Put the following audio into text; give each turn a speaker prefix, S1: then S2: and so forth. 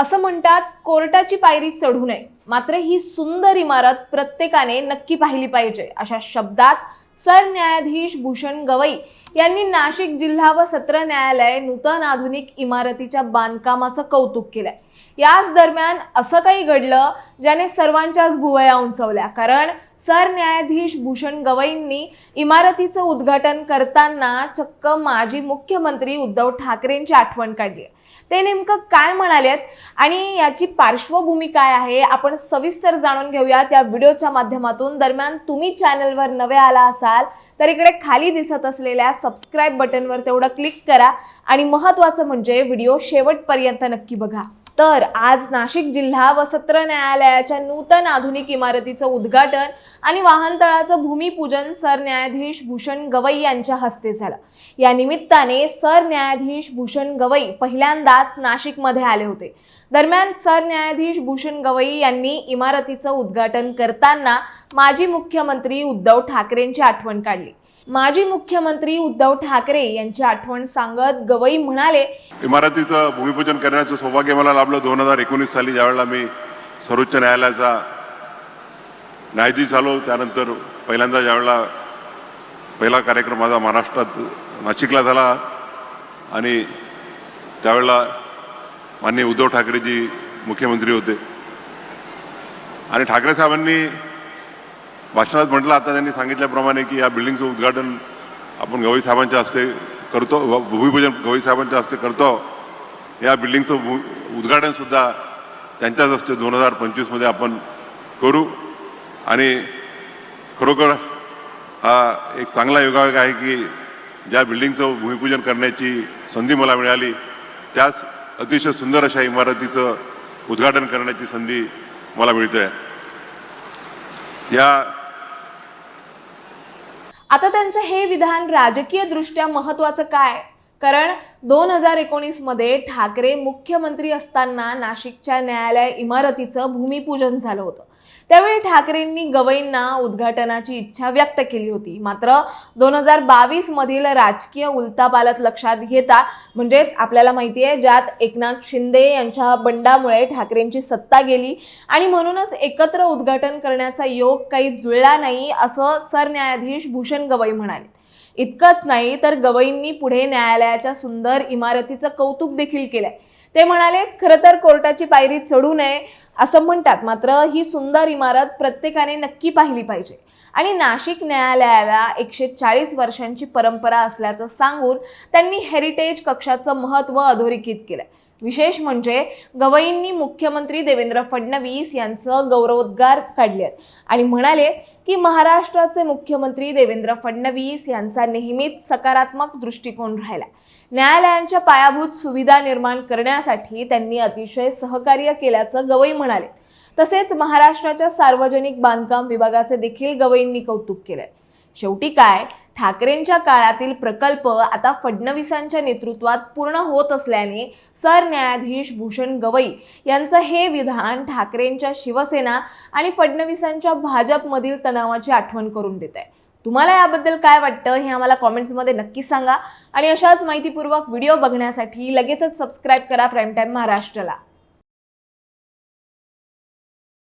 S1: असं म्हणतात कोर्टाची पायरी चढू नये. मात्र ही सुंदर इमारत प्रत्येकाने नक्की पाहिली पाहिजे. अशा शब्दात सरन्यायाधीश भूषण गवई यांनी नाशिक जिल्हा व सत्र न्यायालय नूतन आधुनिक इमारतीच्या बांधकामाचं कौतुक केलंय. याच दरम्यान असं काही घडलं ज्याने सर्वांच्याच भुवया उंचवल्या. कारण सरन्यायाधीश भूषण गवईंनी इमारतीचं उद्घाटन करताना चक्क माजी मुख्यमंत्री उद्धव ठाकरेंची आठवण काढली ते नेमकं काय म्हणालेत आणि याची पार्श्वभूमी काय आहे आपण सविस्तर जाणून घेऊया. त्या व्हिडिओच्या माध्यमातून दरम्यान तुम्ही चॅनलवर नवे आला असाल तर इकडे खाली दिसत असलेल्या सबस्क्राईब बटनवर तेवढं क्लिक करा. आणि महत्त्वाचं म्हणजे व्हिडिओ शेवटपर्यंत नक्की बघा. तर आज नाशिक जिल्हा व सत्र न्यायालयाच्या नूतन आधुनिक इमारतीचं उद्घाटन आणि वाहनतळाचं भूमिपूजन सरन्यायाधीश भूषण गवई यांच्या हस्ते झालं. या निमित्ताने सरन्यायाधीश भूषण गवई पहिल्यांदाच नाशिकमध्ये आले होते. दरम्यान सरन्यायाधीश भूषण गवई यांनी इमारतीचं उद्घाटन करताना माजी मुख्यमंत्री उद्धव ठाकरेंची आठवण काढली. माजी मुख्यमंत्री उद्धव ठाकरे यांची आठवण सांगत गवई म्हणाले
S2: इमारतीचं भूमिपूजन करण्याचं सौभाग्य मला लाभलं दोन हजार एकोणीस साली. ज्यावेळेला मी सर्वोच्च न्यायालयाचा न्यायाधीश झालो त्यानंतर पहिल्यांदा ज्यावेळेला पहिला कार्यक्रम माझा महाराष्ट्रात नाशिकला झाला आणि त्यावेळेला माननीय उद्धव ठाकरेजी मुख्यमंत्री होते. आणि ठाकरे साहेबांनी भाषणात म्हटलं आता त्यांनी सांगितल्याप्रमाणे की या बिल्डिंगचं उद्घाटन आपण गवई साहेबांच्या हस्ते करतो भूमिपूजन गवई साहेबांच्या हस्ते करतो. या बिल्डिंगचं भू उद्घाटनसुद्धा त्यांच्याच हस्ते दोन हजार पंचवीसमध्ये आपण करू. आणि खरोखर हा एक चांगला योगायोग आहे की ज्या बिल्डिंगचं भूमिपूजन करण्याची संधी मला मिळाली त्याच अतिशय सुंदर अशा इमारतीचं उद्घाटन करण्याची संधी मला मिळते. या
S1: आता त्यांचं हे विधान राजकीय दृष्ट्या महत्वाचं काय? कारण दोन हजार एकोणीसमध्ये ठाकरे मुख्यमंत्री असताना नाशिकच्या न्यायालय इमारतीचं भूमिपूजन झालं होतं. त्यावेळी ठाकरेंनी गवईंना उद्घाटनाची इच्छा व्यक्त केली होती. मात्र दोन हजार बावीसमधील राजकीय उलतापालत लक्षात घेता म्हणजेच आपल्याला माहिती आहे ज्यात एकनाथ शिंदे यांच्या बंडामुळे ठाकरेंची सत्ता गेली आणि म्हणूनच एकत्र उद्घाटन करण्याचा योग काही जुळला नाही असं सरन्यायाधीश भूषण गवई म्हणाले. इतकंच नाही तर गवईंनी पुढे न्यायालयाच्या सुंदर इमारतीचं कौतुक देखील केलंय. ते म्हणाले खरं तर कोर्टाची पायरी चढू नये असं म्हणतात. मात्र ही सुंदर इमारत प्रत्येकाने नक्की पाहिली पाहिजे. आणि नाशिक न्यायालयाला एकशे चाळीस वर्षांची परंपरा असल्याचं सांगून त्यांनी हेरिटेज कक्षाचं महत्त्व अधोरेखित केलं विशेष म्हणजे गवईंनी मुख्यमंत्री देवेंद्र फडणवीस यांचं गौरवोद्गार काढले आहेत. आणि म्हणाले की महाराष्ट्राचे मुख्यमंत्री देवेंद्र फडणवीस यांचा नेहमीच सकारात्मक दृष्टिकोन राहिला न्यायालयांच्या पायाभूत सुविधा निर्माण करण्यासाठी त्यांनी अतिशय सहकार्य केल्याचं गवई म्हणाले. तसेच महाराष्ट्राच्या सार्वजनिक बांधकाम विभागाचे देखील गवईंनी कौतुक केलंय. शेवटी काय? ठाकरेंच्या काळातील प्रकल्प आता फडणवीसांच्या नेतृत्वात पूर्ण होत असल्याने सरन्यायाधीश भूषण गवई यांचं हे विधान ठाकरेंच्या शिवसेना आणि फडणवीसांच्या भाजपमधील तणावाची आठवण करून देत आहे तुम्हाला याबद्दल काय वाटतं हे आम्हाला कॉमेंट्समध्ये नक्की सांगा. आणि अशाच माहितीपूर्वक व्हिडिओ बघण्यासाठी लगेचच सबस्क्राईब करा प्राईम टाईम महाराष्ट्राला.